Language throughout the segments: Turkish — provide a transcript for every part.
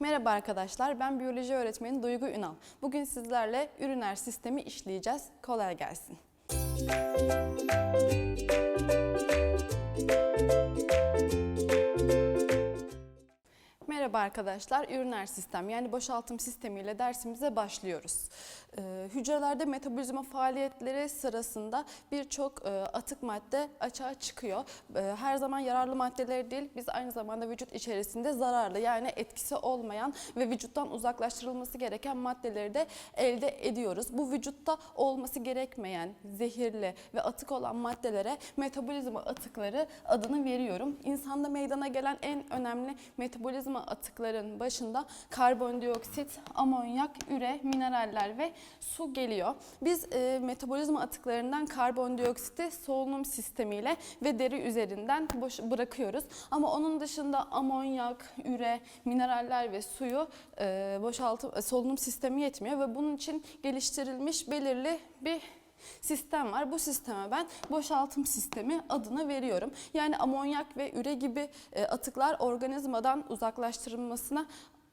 Merhaba arkadaşlar, ben biyoloji öğretmeni Duygu Ünal. Bugün sizlerle üriner sistemi işleyeceğiz. Kolay gelsin. Merhaba arkadaşlar, üriner sistem yani boşaltım sistemiyle dersimize başlıyoruz. Ee, hücrelerde metabolizma faaliyetleri sırasında birçok e, atık madde açığa çıkıyor. Ee, her zaman yararlı maddeler değil, biz aynı zamanda vücut içerisinde zararlı yani etkisi olmayan ve vücuttan uzaklaştırılması gereken maddeleri de elde ediyoruz. Bu vücutta olması gerekmeyen, zehirli ve atık olan maddelere metabolizma atıkları adını veriyorum. İnsanda meydana gelen en önemli metabolizma atıkların başında karbondioksit, amonyak, üre, mineraller ve su geliyor. Biz e, metabolizma atıklarından karbondioksiti solunum sistemiyle ve deri üzerinden boş bırakıyoruz. Ama onun dışında amonyak, üre, mineraller ve suyu e, boşaltım e, solunum sistemi yetmiyor ve bunun için geliştirilmiş belirli bir sistem var. Bu sisteme ben boşaltım sistemi adını veriyorum. Yani amonyak ve üre gibi e, atıklar organizmadan uzaklaştırılmasına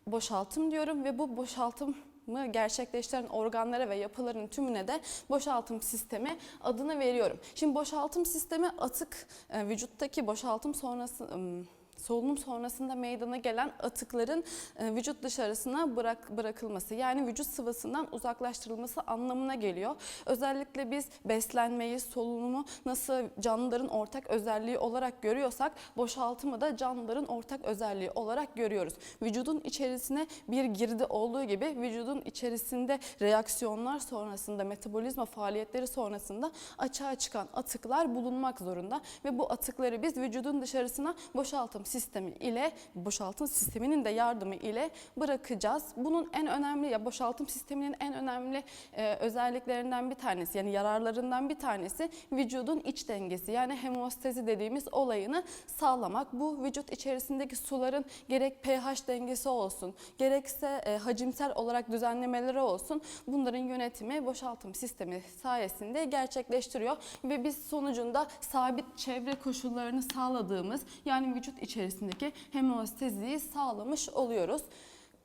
boşaltım diyorum ve bu boşaltım mı gerçekleştiren organlara ve yapıların tümüne de boşaltım sistemi adını veriyorum. Şimdi boşaltım sistemi atık e, vücuttaki boşaltım sonrası solunum sonrasında meydana gelen atıkların e, vücut dışarısına bırak, bırakılması yani vücut sıvısından uzaklaştırılması anlamına geliyor. Özellikle biz beslenmeyi, solunumu nasıl canlıların ortak özelliği olarak görüyorsak boşaltımı da canlıların ortak özelliği olarak görüyoruz. Vücudun içerisine bir girdi olduğu gibi vücudun içerisinde reaksiyonlar sonrasında metabolizma faaliyetleri sonrasında açığa çıkan atıklar bulunmak zorunda ve bu atıkları biz vücudun dışarısına boşaltım sistemi ile boşaltım sisteminin de yardımı ile bırakacağız. Bunun en önemli ya boşaltım sisteminin en önemli e, özelliklerinden bir tanesi yani yararlarından bir tanesi vücudun iç dengesi yani hemostezi dediğimiz olayını sağlamak. Bu vücut içerisindeki suların gerek pH dengesi olsun gerekse e, hacimsel olarak düzenlemeleri olsun bunların yönetimi boşaltım sistemi sayesinde gerçekleştiriyor ve biz sonucunda sabit çevre koşullarını sağladığımız yani vücut içerisindeki hemostaziyi sağlamış oluyoruz.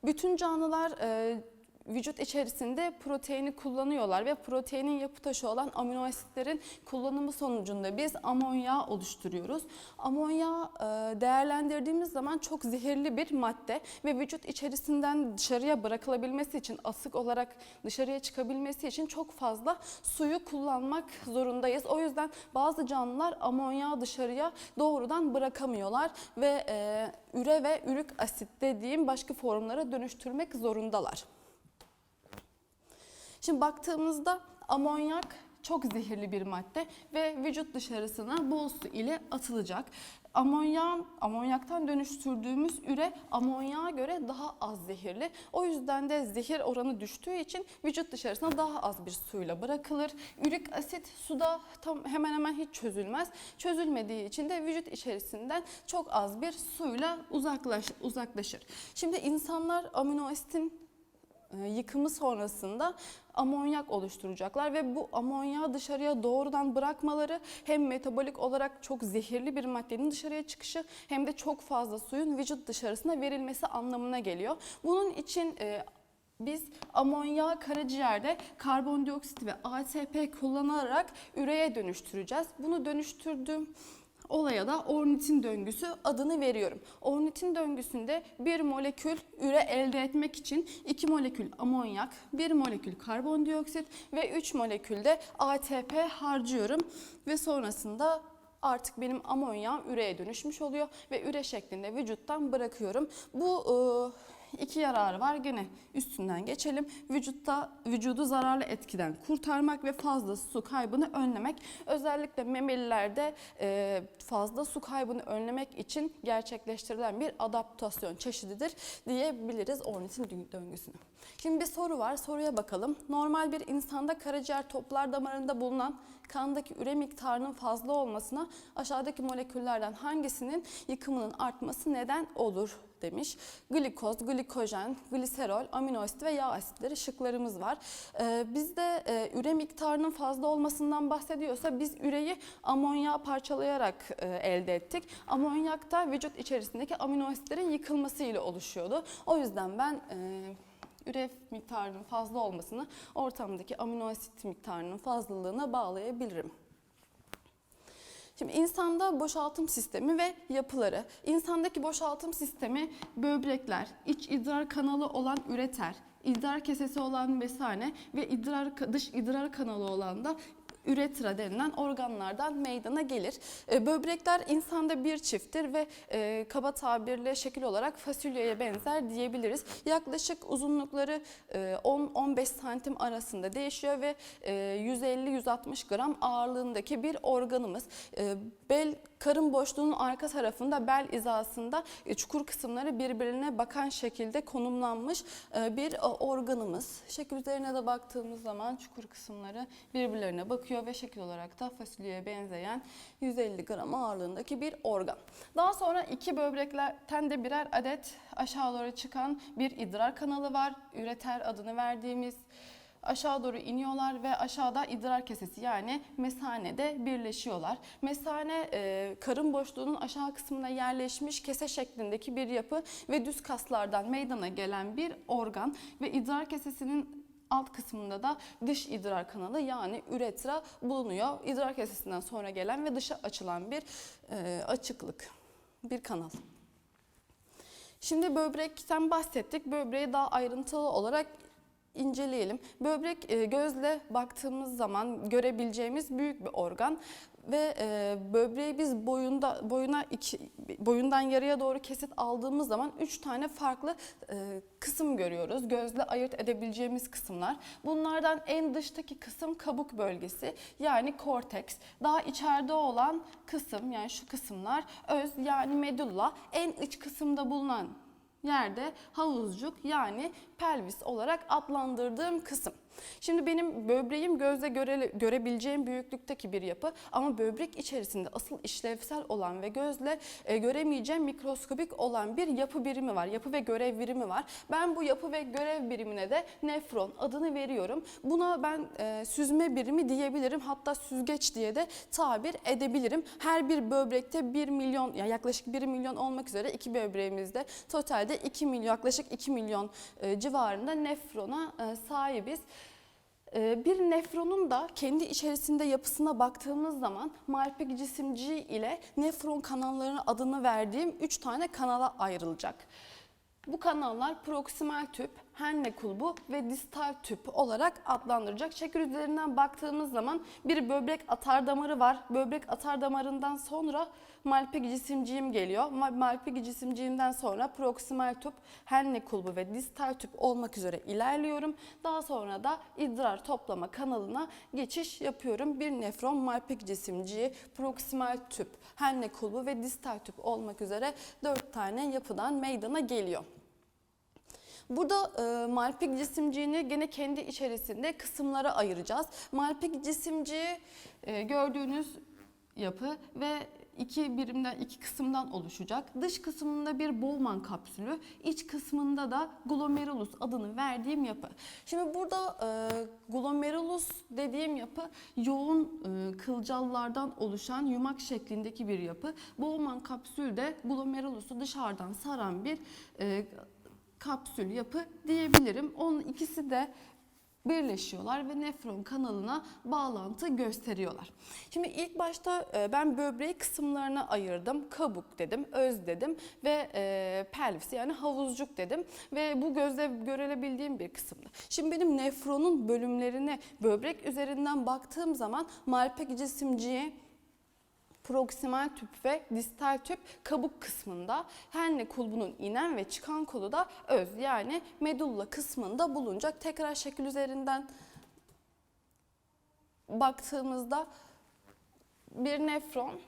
Bütün canlılar e, vücut içerisinde proteini kullanıyorlar ve proteinin yapı taşı olan amino asitlerin kullanımı sonucunda biz amonyağı oluşturuyoruz. Amonyağı e, değerlendirdiğimiz zaman çok zehirli bir madde ve vücut içerisinden dışarıya bırakılabilmesi için asık olarak dışarıya çıkabilmesi için çok fazla suyu kullanmak zorundayız. O yüzden bazı canlılar amonyağı dışarıya doğrudan bırakamıyorlar ve e, üre ve ürük asit dediğim başka formlara dönüştürmek zorundalar. Şimdi baktığımızda amonyak çok zehirli bir madde ve vücut dışarısına bol su ile atılacak. Amonyak, amonyaktan dönüştürdüğümüz üre amonyağa göre daha az zehirli. O yüzden de zehir oranı düştüğü için vücut dışarısına daha az bir suyla bırakılır. Ürik asit suda tam hemen hemen hiç çözülmez. Çözülmediği için de vücut içerisinden çok az bir suyla uzaklaş, uzaklaşır. Şimdi insanlar amino asitin yıkımı sonrasında amonyak oluşturacaklar ve bu amonyağı dışarıya doğrudan bırakmaları hem metabolik olarak çok zehirli bir maddenin dışarıya çıkışı hem de çok fazla suyun vücut dışarısına verilmesi anlamına geliyor. Bunun için e, biz amonyağı karaciğerde karbondioksit ve ATP kullanarak üreye dönüştüreceğiz. Bunu dönüştürdüğüm olaya da ornitin döngüsü adını veriyorum. Ornitin döngüsünde bir molekül üre elde etmek için iki molekül amonyak, bir molekül karbondioksit ve üç molekül de ATP harcıyorum ve sonrasında artık benim amonyağım üreye dönüşmüş oluyor ve üre şeklinde vücuttan bırakıyorum. Bu e, iki yararı var. Gene üstünden geçelim. Vücutta vücudu zararlı etkiden kurtarmak ve fazla su kaybını önlemek. Özellikle memelilerde e, fazla su kaybını önlemek için gerçekleştirilen bir adaptasyon çeşididir diyebiliriz ornitin döngüsünü. Şimdi bir soru var. Soruya bakalım. Normal bir insanda karaciğer toplar damarında bulunan kandaki üre miktarının fazla olmasına aşağıdaki moleküllerden hangisinin yıkımının artması neden olur demiş. Glikoz, glikojen, gliserol, amino asit ve yağ asitleri şıklarımız var. Ee, bizde e, üre miktarının fazla olmasından bahsediyorsa biz üreyi amonya parçalayarak e, elde ettik. Amonyak da vücut içerisindeki amino asitlerin yıkılması ile oluşuyordu. O yüzden ben e, üre miktarının fazla olmasını ortamdaki amino asit miktarının fazlalığına bağlayabilirim. Şimdi insanda boşaltım sistemi ve yapıları. İnsandaki boşaltım sistemi böbrekler, iç idrar kanalı olan üreter, idrar kesesi olan mesane ve idrar dış idrar kanalı olan da üretra denilen organlardan meydana gelir. E, Böbrekler insanda bir çifttir ve e, kaba tabirle şekil olarak fasulyeye benzer diyebiliriz. Yaklaşık uzunlukları e, 10-15 santim arasında değişiyor ve e, 150-160 gram ağırlığındaki bir organımız. E, Bel karın boşluğunun arka tarafında bel hizasında e, çukur kısımları birbirine bakan şekilde konumlanmış e, bir e, organımız. Şekil üzerine de baktığımız zaman çukur kısımları birbirlerine bakıyor ve şekil olarak da fasulyeye benzeyen 150 gram ağırlığındaki bir organ. Daha sonra iki böbrekten de birer adet aşağı doğru çıkan bir idrar kanalı var. Üreter adını verdiğimiz aşağı doğru iniyorlar ve aşağıda idrar kesesi yani mesanede birleşiyorlar. Mesane e, karın boşluğunun aşağı kısmına yerleşmiş kese şeklindeki bir yapı ve düz kaslardan meydana gelen bir organ ve idrar kesesinin alt kısmında da dış idrar kanalı yani üretra bulunuyor. İdrar kesesinden sonra gelen ve dışa açılan bir e, açıklık, bir kanal. Şimdi böbrekten bahsettik. Böbreği daha ayrıntılı olarak inceleyelim. Böbrek e, gözle baktığımız zaman görebileceğimiz büyük bir organ ve e, böbreği biz boyunda boyuna iki, boyundan yarıya doğru kesit aldığımız zaman üç tane farklı e, kısım görüyoruz. Gözle ayırt edebileceğimiz kısımlar. Bunlardan en dıştaki kısım kabuk bölgesi yani korteks. Daha içeride olan kısım yani şu kısımlar öz yani medulla. En iç kısımda bulunan yerde havuzcuk yani pelvis olarak adlandırdığım kısım. Şimdi benim böbreğim gözle göre, görebileceğim büyüklükteki bir yapı ama böbrek içerisinde asıl işlevsel olan ve gözle e, göremeyeceğim mikroskobik olan bir yapı birimi var. Yapı ve görev birimi var. Ben bu yapı ve görev birimine de nefron adını veriyorum. Buna ben e, süzme birimi diyebilirim. Hatta süzgeç diye de tabir edebilirim. Her bir böbrekte 1 milyon yani yaklaşık 1 milyon olmak üzere iki böbreğimizde totalde 2 milyon yaklaşık 2 milyon e, civarında nefrona e, sahibiz. Ee, Bir nefronun da kendi içerisinde yapısına baktığımız zaman malpik cisimciği ile nefron kanallarına adını verdiğim 3 tane kanala ayrılacak. Bu kanallar proksimal tüp, Henle kulbu ve distal tüp olarak adlandıracak. Şekil üzerinden baktığımız zaman bir böbrek atar damarı var. Böbrek atar damarından sonra malpik cisimciğim geliyor. Ma- Malpik cisimciğimden sonra proksimal tüp, Henle kulbu ve distal tüp olmak üzere ilerliyorum. Daha sonra da idrar toplama kanalına geçiş yapıyorum. Bir nefron, malpik cisimciği, proksimal tüp, Henle kulbu ve distal tüp olmak üzere 4 tane yapıdan meydana geliyor. Burada e, malpik cisimciğini gene kendi içerisinde kısımlara ayıracağız. Malpik cisimciği e, gördüğünüz yapı ve iki birimden iki kısımdan oluşacak. Dış kısmında bir Bowman kapsülü, iç kısmında da glomerulus adını verdiğim yapı. Şimdi burada e, glomerulus dediğim yapı yoğun e, kılcallardan oluşan yumak şeklindeki bir yapı. Bowman kapsül de glomerulusu dışarıdan saran bir e, kapsül yapı diyebilirim. Onun ikisi de birleşiyorlar ve nefron kanalına bağlantı gösteriyorlar. Şimdi ilk başta e, ben böbreği kısımlarına ayırdım. Kabuk dedim, öz dedim ve e, pelvis yani havuzcuk dedim ve bu gözle görülebildiğim bir kısımdı. Şimdi benim nefronun bölümlerine böbrek üzerinden baktığım zaman malpek cisimciğe proksimal tüp ve distal tüp kabuk kısmında. Henle kulbunun inen ve çıkan kolu da öz yani medulla kısmında bulunacak. Tekrar şekil üzerinden baktığımızda bir nefron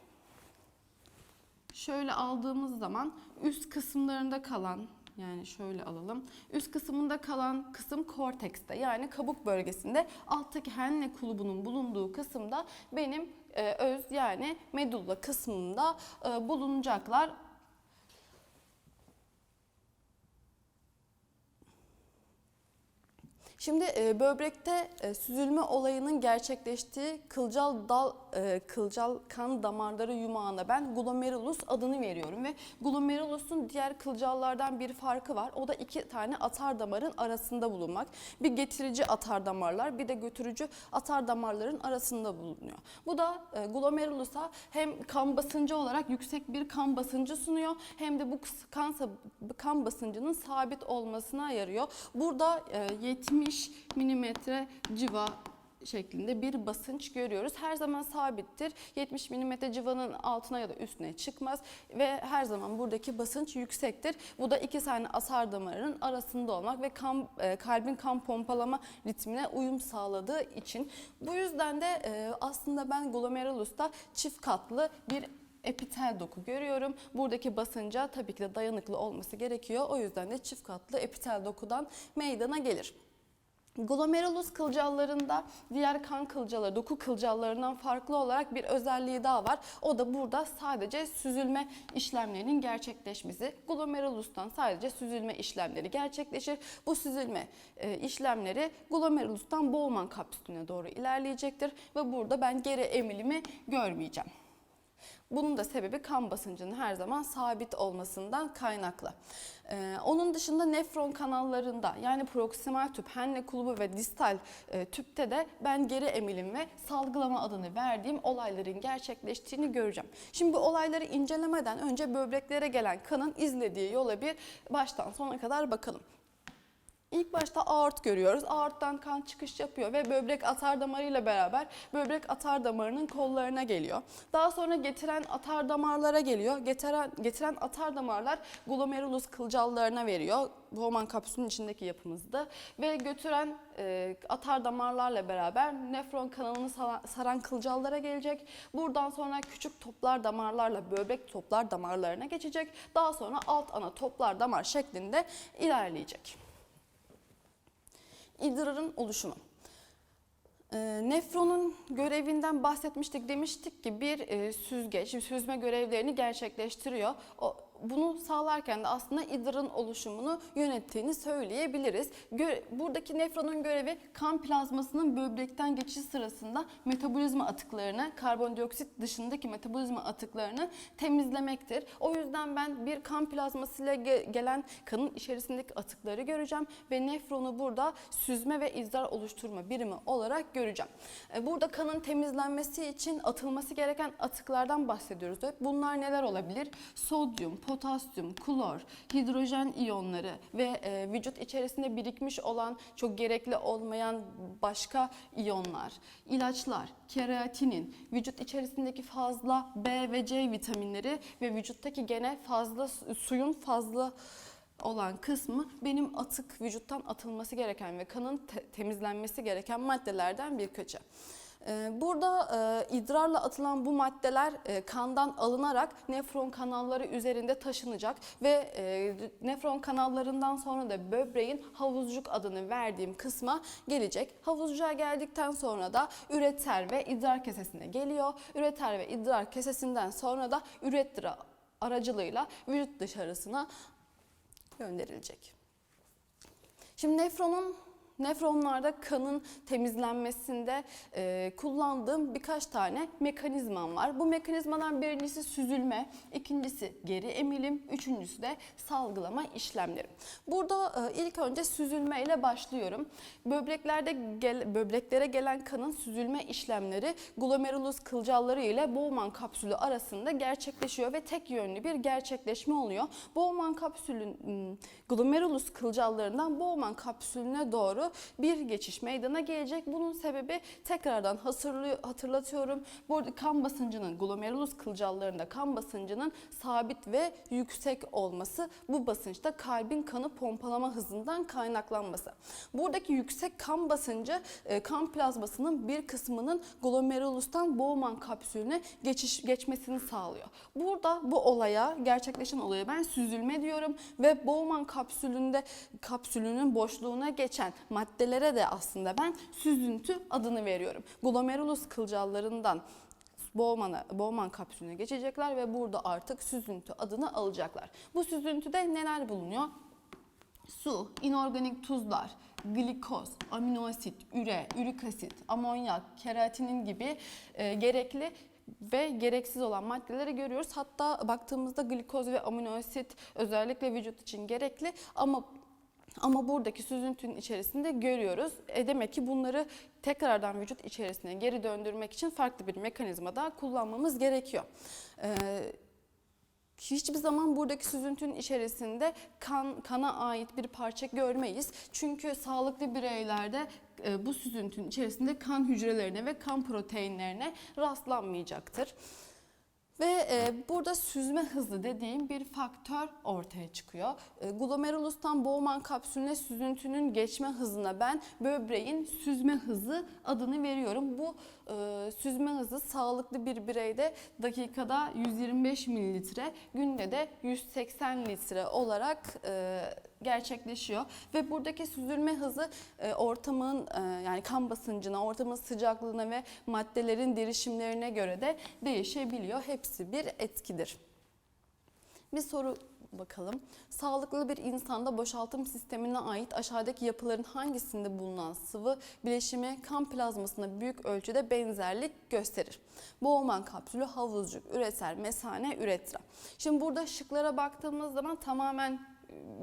şöyle aldığımız zaman üst kısımlarında kalan yani şöyle alalım. Üst kısmında kalan kısım kortekste yani kabuk bölgesinde. Alttaki henle kulubunun bulunduğu kısımda benim öz yani medulla kısmında e, bulunacaklar. Şimdi e, böbrekte e, süzülme olayının gerçekleştiği kılcal dal e, kılcal kan damarları yumağına ben glomerulus adını veriyorum ve glomerulusun diğer kılcallardan bir farkı var. O da iki tane atar damarın arasında bulunmak. Bir getirici atar damarlar, bir de götürücü atar damarların arasında bulunuyor. Bu da e, glomerulusa hem kan basıncı olarak yüksek bir kan basıncı sunuyor hem de bu kan kan basıncının sabit olmasına yarıyor. Burada e, 70 milimetre civa şeklinde bir basınç görüyoruz. Her zaman sabittir. 70 milimetre civanın altına ya da üstüne çıkmaz ve her zaman buradaki basınç yüksektir. Bu da iki tane asar damarının arasında olmak ve kan, e, kalbin kan pompalama ritmine uyum sağladığı için. Bu yüzden de e, aslında ben glomerulusta çift katlı bir epitel doku görüyorum. Buradaki basınca tabii ki de dayanıklı olması gerekiyor. O yüzden de çift katlı epitel dokudan meydana gelir. Glomerulus kılcallarında diğer kan kılcaları, doku kılcallarından farklı olarak bir özelliği daha var. O da burada sadece süzülme işlemlerinin gerçekleşmesi. Glomerulustan sadece süzülme işlemleri gerçekleşir. Bu süzülme e, işlemleri glomerulustan Bowman kapsülüne doğru ilerleyecektir ve burada ben geri emilimi görmeyeceğim. Bunun da sebebi kan basıncının her zaman sabit olmasından kaynaklı. Ee, onun dışında nefron kanallarında yani proksimal tüp, Henle kulubu ve distal e, tüpte de ben geri emilim ve salgılama adını verdiğim olayların gerçekleştiğini göreceğim. Şimdi bu olayları incelemeden önce böbreklere gelen kanın izlediği yola bir baştan sona kadar bakalım. İlk başta aort görüyoruz. Aorttan kan çıkış yapıyor ve böbrek atar damarıyla beraber böbrek atar damarının kollarına geliyor. Daha sonra getiren atar damarlara geliyor. Getiren, getiren atar damarlar glomerulus kılcallarına veriyor. Bowman kapsülün içindeki yapımızda. Ve götüren e, atar damarlarla beraber nefron kanalını sara- saran kılcallara gelecek. Buradan sonra küçük toplar damarlarla böbrek toplar damarlarına geçecek. Daha sonra alt ana toplar damar şeklinde ilerleyecek. İdrarın oluşumu. Ee, nefronun görevinden bahsetmiştik. Demiştik ki bir e, süzgeç, süzme görevlerini gerçekleştiriyor. O, bunu sağlarken de aslında idrarın oluşumunu yönettiğini söyleyebiliriz. Buradaki nefronun görevi kan plazmasının böbrekten geçiş sırasında metabolizma atıklarını, karbondioksit dışındaki metabolizma atıklarını temizlemektir. O yüzden ben bir kan plazmasıyla ge- gelen kanın içerisindeki atıkları göreceğim ve nefronu burada süzme ve idrar oluşturma birimi olarak göreceğim. E, Burada kanın temizlenmesi için atılması gereken atıklardan bahsediyoruz. Bunlar neler olabilir? Sodyum, potasyum, klor, hidrojen iyonları ve e, vücut içerisinde birikmiş olan çok gerekli olmayan başka iyonlar, ilaçlar, keratinin, vücut içerisindeki fazla B ve C vitaminleri ve vücuttaki gene fazla su- suyun fazla olan kısmı benim atık vücuttan atılması gereken ve kanın te- temizlenmesi gereken maddelerden birkaçı. Ee, Burada e, idrarla atılan bu maddeler e, kandan alınarak nefron kanalları üzerinde taşınacak ve e, nefron kanallarından sonra da böbreğin havuzcuk adını verdiğim kısma gelecek. Havuzcuğa geldikten sonra da üreter ve idrar kesesine geliyor. Üreter ve idrar kesesinden sonra da üretra aracılığıyla vücut dışarısına gönderilecek. Şimdi nefronun nefronlarda kanın temizlenmesinde e, kullandığım birkaç tane mekanizmam var. Bu mekanizmadan birincisi süzülme, ikincisi geri emilim, üçüncüsü de salgılama işlemleri. Burada e, ilk önce süzülme ile başlıyorum. Böbreklerde gel, böbreklere gelen kanın süzülme işlemleri glomerulus kılcalları ile Bowman kapsülü arasında gerçekleşiyor ve tek yönlü bir gerçekleşme oluyor. Bowman kapsülün glomerulus kılcallarından Bowman kapsülüne doğru bir geçiş meydana gelecek. Bunun sebebi tekrardan hatırlatıyorum. Bu arada kan basıncının glomerulus kılcallarında kan basıncının sabit ve yüksek olması bu basınçta kalbin kanı pompalama hızından kaynaklanması. Buradaki yüksek kan basıncı e, kan plazmasının bir kısmının glomerulustan Bowman kapsülüne geçiş geçmesini sağlıyor. Burada bu olaya gerçekleşen olaya ben süzülme diyorum ve Bowman kapsülünde kapsülünün boşluğuna geçen maddelere de aslında ben süzüntü adını veriyorum. Glomerulus kılcallarından Bowman'a, Bowman kapsülüne geçecekler ve burada artık süzüntü adını alacaklar. Bu süzüntüde neler bulunuyor? su, inorganik tuzlar, glikoz, amino asit, üre, ürik asit, amonyak, keratinin gibi e, gerekli ve gereksiz olan maddeleri görüyoruz. Hatta baktığımızda glikoz ve amino asit özellikle vücut için gerekli ama ama buradaki süzüntünün içerisinde görüyoruz. E demek ki bunları tekrardan vücut içerisine geri döndürmek için farklı bir mekanizma daha kullanmamız gerekiyor. Ee, hiçbir zaman buradaki süzüntünün içerisinde kan kana ait bir parça görmeyiz. Çünkü sağlıklı bireylerde e, bu süzüntünün içerisinde kan hücrelerine ve kan proteinlerine rastlanmayacaktır. Ve e, burada süzme hızı dediğim bir faktör ortaya çıkıyor. E, glomerulustan Bowman kapsülüne süzüntünün geçme hızına ben böbreğin süzme hızı adını veriyorum. Bu e, süzme hızı sağlıklı bir bireyde dakikada 125 mililitre, günde de 180 litre olarak e, gerçekleşiyor ve buradaki süzülme hızı e, ortamın e, yani kan basıncına, ortamın sıcaklığına ve maddelerin derişimlerine göre de değişebiliyor. Hepsi bir etkidir. Bir soru bakalım. Sağlıklı bir insanda boşaltım sistemine ait aşağıdaki yapıların hangisinde bulunan sıvı bileşimi kan plazmasına büyük ölçüde benzerlik gösterir? Bowman kapsülü, havuzcuk, üreter, mesane, üretra. Şimdi burada şıklara baktığımız zaman tamamen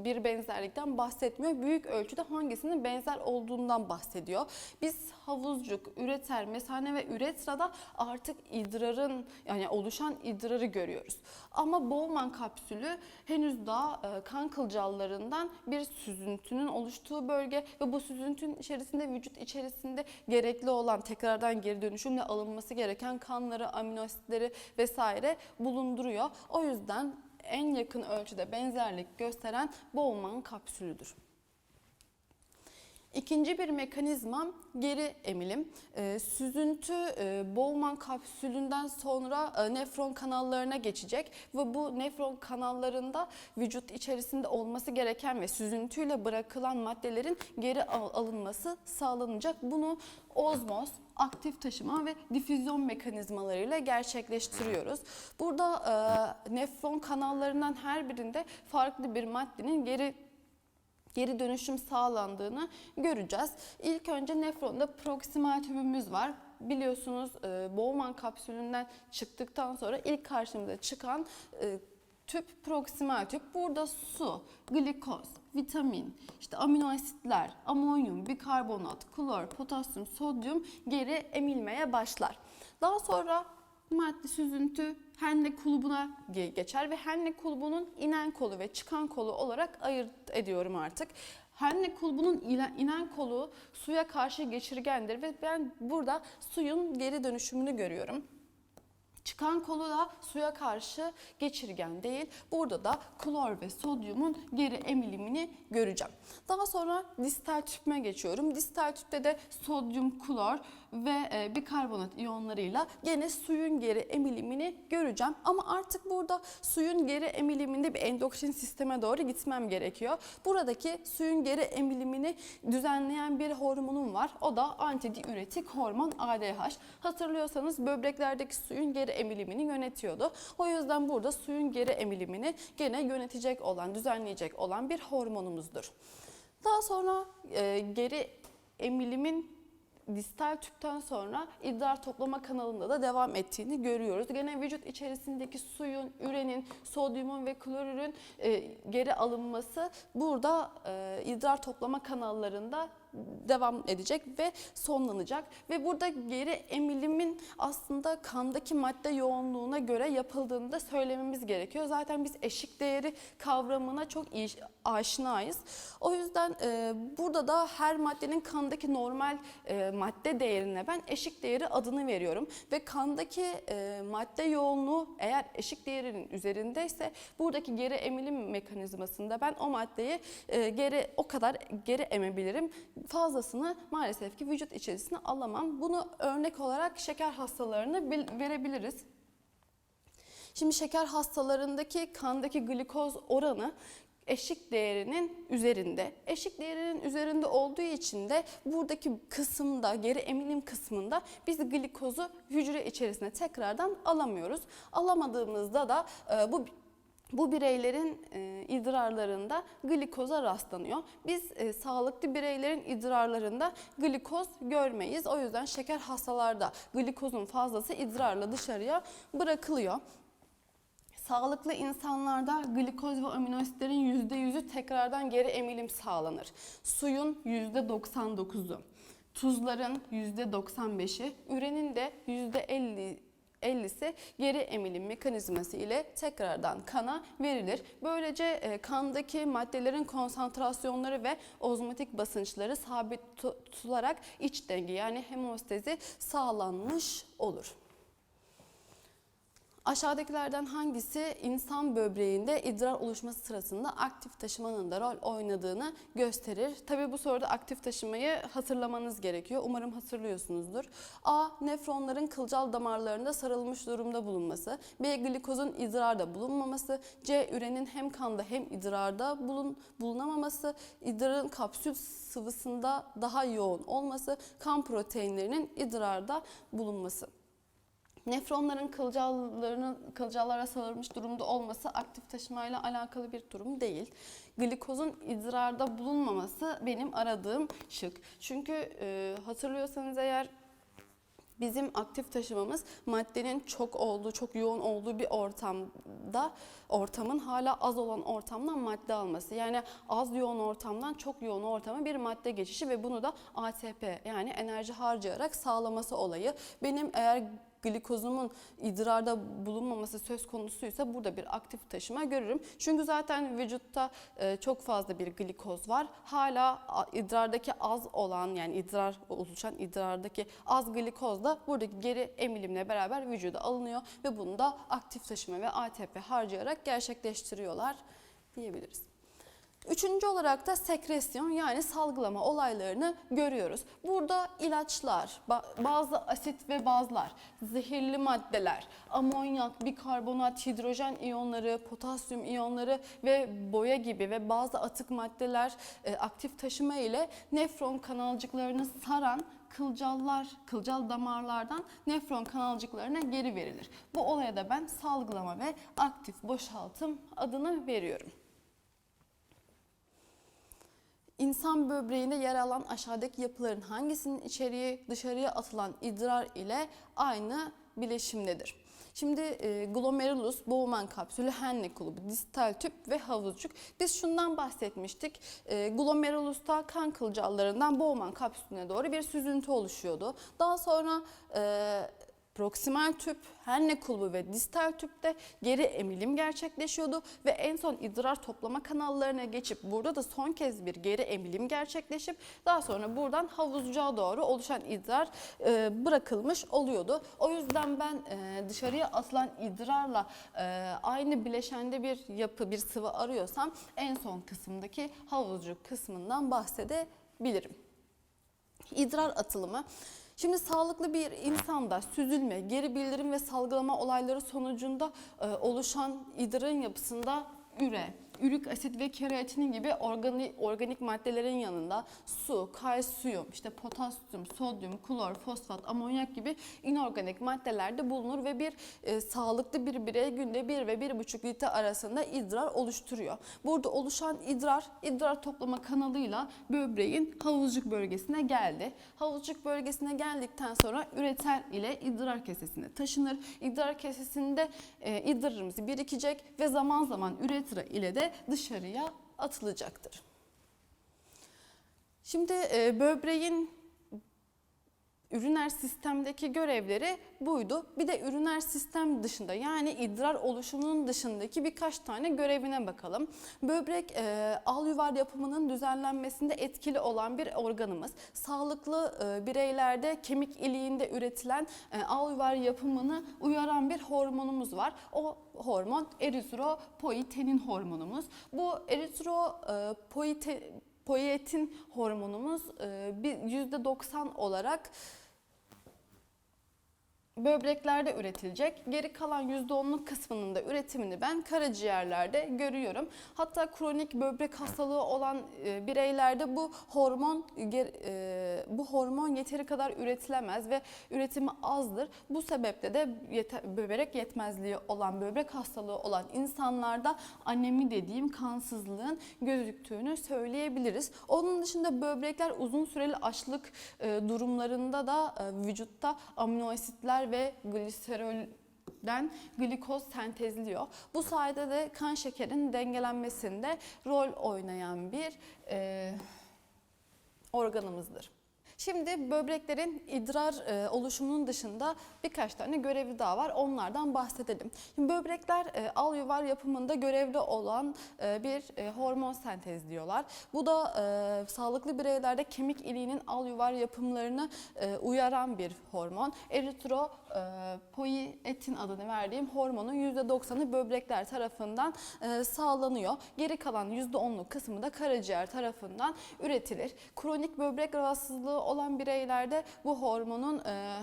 bir benzerlikten bahsetmiyor. Büyük ölçüde hangisinin benzer olduğundan bahsediyor. Biz havuzcuk, üreter, mesane ve üretrada artık idrarın yani oluşan idrarı görüyoruz. Ama Bowman kapsülü henüz daha e, kan kılcallarından bir süzüntünün oluştuğu bölge ve bu süzüntünün içerisinde vücut içerisinde gerekli olan tekrardan geri dönüşümle alınması gereken kanları, amino asitleri vesaire bulunduruyor. O yüzden en yakın ölçüde benzerlik gösteren Bowman kapsülüdür. İkinci bir mekanizma geri emilim. E, süzüntü e, Bowman kapsülünden sonra e, nefron kanallarına geçecek ve bu nefron kanallarında vücut içerisinde olması gereken ve süzüntüyle bırakılan maddelerin geri al- alınması sağlanacak. Bunu ozmoz, aktif taşıma ve difüzyon mekanizmalarıyla gerçekleştiriyoruz. Burada e, nefron kanallarından her birinde farklı bir maddenin geri geri dönüşüm sağlandığını göreceğiz. İlk önce nefronda proksimal tübümüz var. Biliyorsunuz e, Bowman kapsülünden çıktıktan sonra ilk karşımıza çıkan e, tüp proksimal tüp. Burada su, glikoz, vitamin, işte amino asitler, amonyum, bikarbonat, klor, potasyum, sodyum geri emilmeye başlar. Daha sonra madde süzüntü Henle kulubuna ge- geçer ve Henle kulubunun inen kolu ve çıkan kolu olarak ayırt ediyorum artık. Henle kulbunun inen kolu suya karşı geçirgendir ve ben burada suyun geri dönüşümünü görüyorum. Çıkan kolu da suya karşı geçirgen değil. Burada da klor ve sodyumun geri emilimini göreceğim. Daha sonra distal tüpüme geçiyorum. Distal tüpte de sodyum, klor ve e, bikarbonat iyonlarıyla gene suyun geri emilimini göreceğim. Ama artık burada suyun geri emiliminde bir endokrin sisteme doğru gitmem gerekiyor. Buradaki suyun geri emilimini düzenleyen bir hormonum var. O da antidiüretik hormon ADH. Hatırlıyorsanız böbreklerdeki suyun geri emilimini yönetiyordu. O yüzden burada suyun geri emilimini gene yönetecek olan, düzenleyecek olan bir hormonumuzdur. Daha sonra e, geri emilimin distal tüpten sonra idrar toplama kanalında da devam ettiğini görüyoruz. Gene vücut içerisindeki suyun, ürenin, sodyumun ve klorürün e, geri alınması burada e, idrar toplama kanallarında devam edecek ve sonlanacak ve burada geri emilimin aslında kandaki madde yoğunluğuna göre yapıldığını da söylememiz gerekiyor. Zaten biz eşik değeri kavramına çok iyi aşinayız. O yüzden e, burada da her maddenin kandaki normal e, madde değerine ben eşik değeri adını veriyorum ve kandaki e, madde yoğunluğu eğer eşik değerinin üzerindeyse buradaki geri emilim mekanizmasında ben o maddeyi e, geri o kadar geri emebilirim. Fazlasını maalesef ki vücut içerisine alamam. Bunu örnek olarak şeker hastalarına bil- verebiliriz. Şimdi şeker hastalarındaki kandaki glikoz oranı eşik değerinin üzerinde. Eşik değerinin üzerinde olduğu için de buradaki kısımda, geri emilim kısmında biz glikozu hücre içerisine tekrardan alamıyoruz. Alamadığımızda da e, bu bu bireylerin e, idrarlarında glikoza rastlanıyor. Biz e, sağlıklı bireylerin idrarlarında glikoz görmeyiz. O yüzden şeker hastalarda glikozun fazlası idrarla dışarıya bırakılıyor. Sağlıklı insanlarda glikoz ve amino asitlerin %100'ü tekrardan geri emilim sağlanır. Suyun %99'u, tuzların %95'i, ürenin de %50 50'si geri emilim mekanizması ile tekrardan kana verilir. Böylece e, kandaki maddelerin konsantrasyonları ve ozmotik basınçları sabit tu- tutularak iç denge yani hemostezi sağlanmış olur. Aşağıdakilerden hangisi insan böbreğinde idrar oluşması sırasında aktif taşımanın da rol oynadığını gösterir? Tabi bu soruda aktif taşımayı hatırlamanız gerekiyor. Umarım hatırlıyorsunuzdur. A. Nefronların kılcal damarlarında sarılmış durumda bulunması. B. Glikozun idrarda bulunmaması. C. Ürenin hem kanda hem idrarda bulun, bulunamaması. İdrarın kapsül sıvısında daha yoğun olması. Kan proteinlerinin idrarda bulunması. Nefronların kılcallarının kılcallara sarılmış durumda olması aktif taşımayla alakalı bir durum değil. Glikozun idrarda bulunmaması benim aradığım şık. Çünkü e, hatırlıyorsanız eğer bizim aktif taşımamız maddenin çok olduğu, çok yoğun olduğu bir ortamda ortamın hala az olan ortamdan madde alması. Yani az yoğun ortamdan çok yoğun ortama bir madde geçişi ve bunu da ATP yani enerji harcayarak sağlaması olayı. Benim eğer glikozumun idrarda bulunmaması söz konusuysa burada bir aktif taşıma görürüm. Çünkü zaten vücutta e, çok fazla bir glikoz var. Hala idrardaki az olan yani idrar oluşan idrardaki az glikoz da buradaki geri emilimle beraber vücuda alınıyor ve bunu da aktif taşıma ve ATP harcayarak gerçekleştiriyorlar diyebiliriz. Üçüncü olarak da sekresyon yani salgılama olaylarını görüyoruz. Burada ilaçlar, ba- bazı asit ve bazlar, zehirli maddeler, amonyak, bikarbonat, hidrojen iyonları, potasyum iyonları ve boya gibi ve bazı atık maddeler e, aktif taşıma ile nefron kanalcıklarını saran kılcallar, kılcal damarlardan nefron kanalcıklarına geri verilir. Bu olaya da ben salgılama ve aktif boşaltım adını veriyorum. İnsan böbreğinde yer alan aşağıdaki yapıların hangisinin içeriği dışarıya atılan idrar ile aynı bileşimdedir? Şimdi e, glomerulus, Bowman kapsülü, Henle kulubu, distal tüp ve havuzcuk. Biz şundan bahsetmiştik. E, glomerulusta kan kılcallarından Bowman kapsülüne doğru bir süzüntü oluşuyordu. Daha sonra e, proksimal tüp, Henle kulubu ve distal tüpte geri emilim gerçekleşiyordu ve en son idrar toplama kanallarına geçip burada da son kez bir geri emilim gerçekleşip daha sonra buradan havuzcuğa doğru oluşan idrar e, bırakılmış oluyordu. O yüzden ben e, dışarıya atılan idrarla e, aynı bileşende bir yapı, bir sıvı arıyorsam en son kısımdaki havuzcuk kısmından bahsedebilirim. İdrar atılımı. Şimdi sağlıklı bir insanda süzülme, geri bildirim ve salgılama olayları sonucunda e, oluşan idrarın yapısında üre, ürik asit ve keratinin gibi organik, organik maddelerin yanında su, kalsiyum, işte potasyum, sodyum, klor, fosfat, amonyak gibi inorganik maddeler de bulunur ve bir e, sağlıklı bir birey günde 1 ve 1,5 litre arasında idrar oluşturuyor. Burada oluşan idrar, idrar toplama kanalıyla böbreğin havuzcuk bölgesine geldi. Havuzcuk bölgesine geldikten sonra üreter ile idrar kesesine taşınır. İdrar kesesinde e, idrarımız birikecek ve zaman zaman üretra ile de dışarıya atılacaktır. Şimdi e, böbreğin üriner sistemdeki görevleri buydu. Bir de üriner sistem dışında yani idrar oluşumunun dışındaki birkaç tane görevine bakalım. Böbrek e, al yuvar yapımının düzenlenmesinde etkili olan bir organımız. Sağlıklı e, bireylerde kemik iliğinde üretilen e, al yuvar yapımını uyaran bir hormonumuz var. O hormon eritropoietin hormonumuz. Bu eritropoietin poietin hormonumuz e, bir %90 olarak böbreklerde üretilecek. Geri kalan %10'luk kısmının da üretimini ben karaciğerlerde görüyorum. Hatta kronik böbrek hastalığı olan e, bireylerde bu hormon e, bu hormon yeteri kadar üretilemez ve üretimi azdır. Bu sebeple de yete- böbrek yetmezliği olan, böbrek hastalığı olan insanlarda anemi dediğim kansızlığın gözüktüğünü söyleyebiliriz. Onun dışında böbrekler uzun süreli açlık e, durumlarında da vücutta amino asitler ve gliserolden glikoz sentezliyor. Bu sayede de kan şekerinin dengelenmesinde rol oynayan bir e, organımızdır. Şimdi böbreklerin idrar e, oluşumunun dışında birkaç tane görevi daha var. Onlardan bahsedelim. Şimdi böbrekler e, al yuvar yapımında görevli olan e, bir e, hormon sentezliyorlar. Bu da e, sağlıklı bireylerde kemik iliğinin al yuvar yapımlarını uyaran bir hormon. Eritropoietin adını verdiğim hormonun %90'ı böbrekler tarafından sağlanıyor. Geri kalan %10'luk kısmı da karaciğer tarafından üretilir. Kronik böbrek rahatsızlığı olan bireylerde bu hormonun e,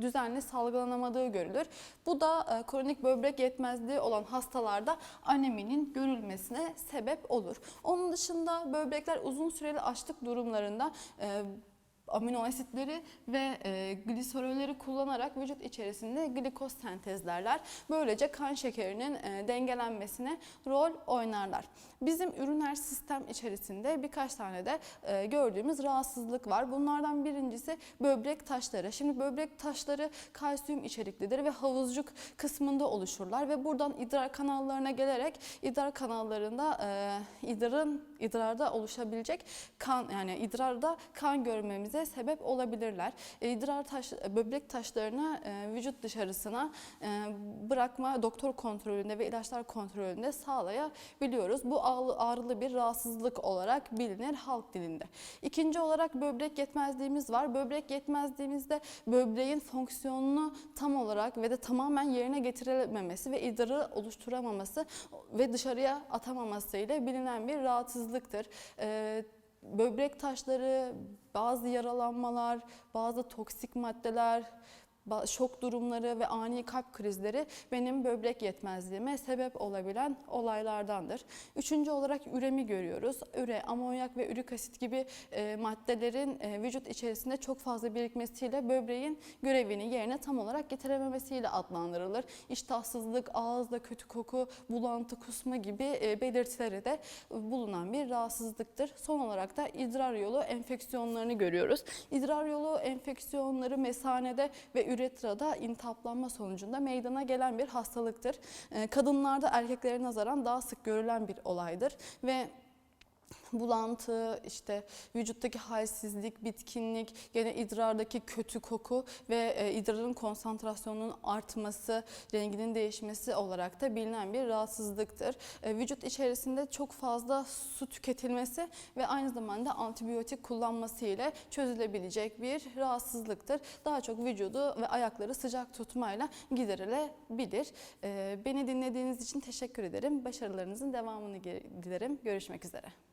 düzenli salgılanamadığı görülür. Bu da e, kronik böbrek yetmezliği olan hastalarda aneminin görülmesine sebep olur. Onun dışında böbrekler uzun süreli açlık durumlarında e, amino asitleri ve e, gliserolleri kullanarak vücut içerisinde glikoz sentezlerler. Böylece kan şekerinin e, dengelenmesine rol oynarlar. Bizim üriner sistem içerisinde birkaç tane de e, gördüğümüz rahatsızlık var. Bunlardan birincisi böbrek taşları. Şimdi böbrek taşları kalsiyum içeriklidir ve havuzcuk kısmında oluşurlar ve buradan idrar kanallarına gelerek idrar kanallarında e, idrarın idrarda oluşabilecek kan yani idrarda kan görmemize sebep olabilirler. E, İdrar taş böbrek taşlarını e, vücut dışarısına e, bırakma doktor kontrolünde ve ilaçlar kontrolünde sağlayabiliyoruz. Bu ağrı- ağrılı bir rahatsızlık olarak bilinir halk dilinde. İkinci olarak böbrek yetmezliğimiz var. Böbrek yetmezliğimizde böbreğin fonksiyonunu tam olarak ve de tamamen yerine getirilmemesi ve idrarı oluşturamaması ve dışarıya atamaması ile bilinen bir rahatsızlıktır. Ee, böbrek taşları, bazı yaralanmalar, bazı toksik maddeler, şok durumları ve ani kalp krizleri benim böbrek yetmezliğime sebep olabilen olaylardandır. Üçüncü olarak üremi görüyoruz. Üre, amonyak ve ürik asit gibi e, maddelerin e, vücut içerisinde çok fazla birikmesiyle böbreğin görevini yerine tam olarak getirememesiyle adlandırılır. İştahsızlık, ağızda kötü koku, bulantı, kusma gibi e, belirtileri de bulunan bir rahatsızlıktır. Son olarak da idrar yolu enfeksiyonlarını görüyoruz. İdrar yolu enfeksiyonları mesanede ve üretrada intihaplanma sonucunda meydana gelen bir hastalıktır. Ee, Kadınlarda erkeklere nazaran daha sık görülen bir olaydır ve bulantı, işte vücuttaki halsizlik, bitkinlik, gene idrardaki kötü koku ve e, idrarın konsantrasyonunun artması, renginin değişmesi olarak da bilinen bir rahatsızlıktır. E, vücut içerisinde çok fazla su tüketilmesi ve aynı zamanda antibiyotik kullanması ile çözülebilecek bir rahatsızlıktır. Daha çok vücudu ve ayakları sıcak tutmayla giderilebilir. E, beni dinlediğiniz için teşekkür ederim. Başarılarınızın devamını dilerim. Görüşmek üzere.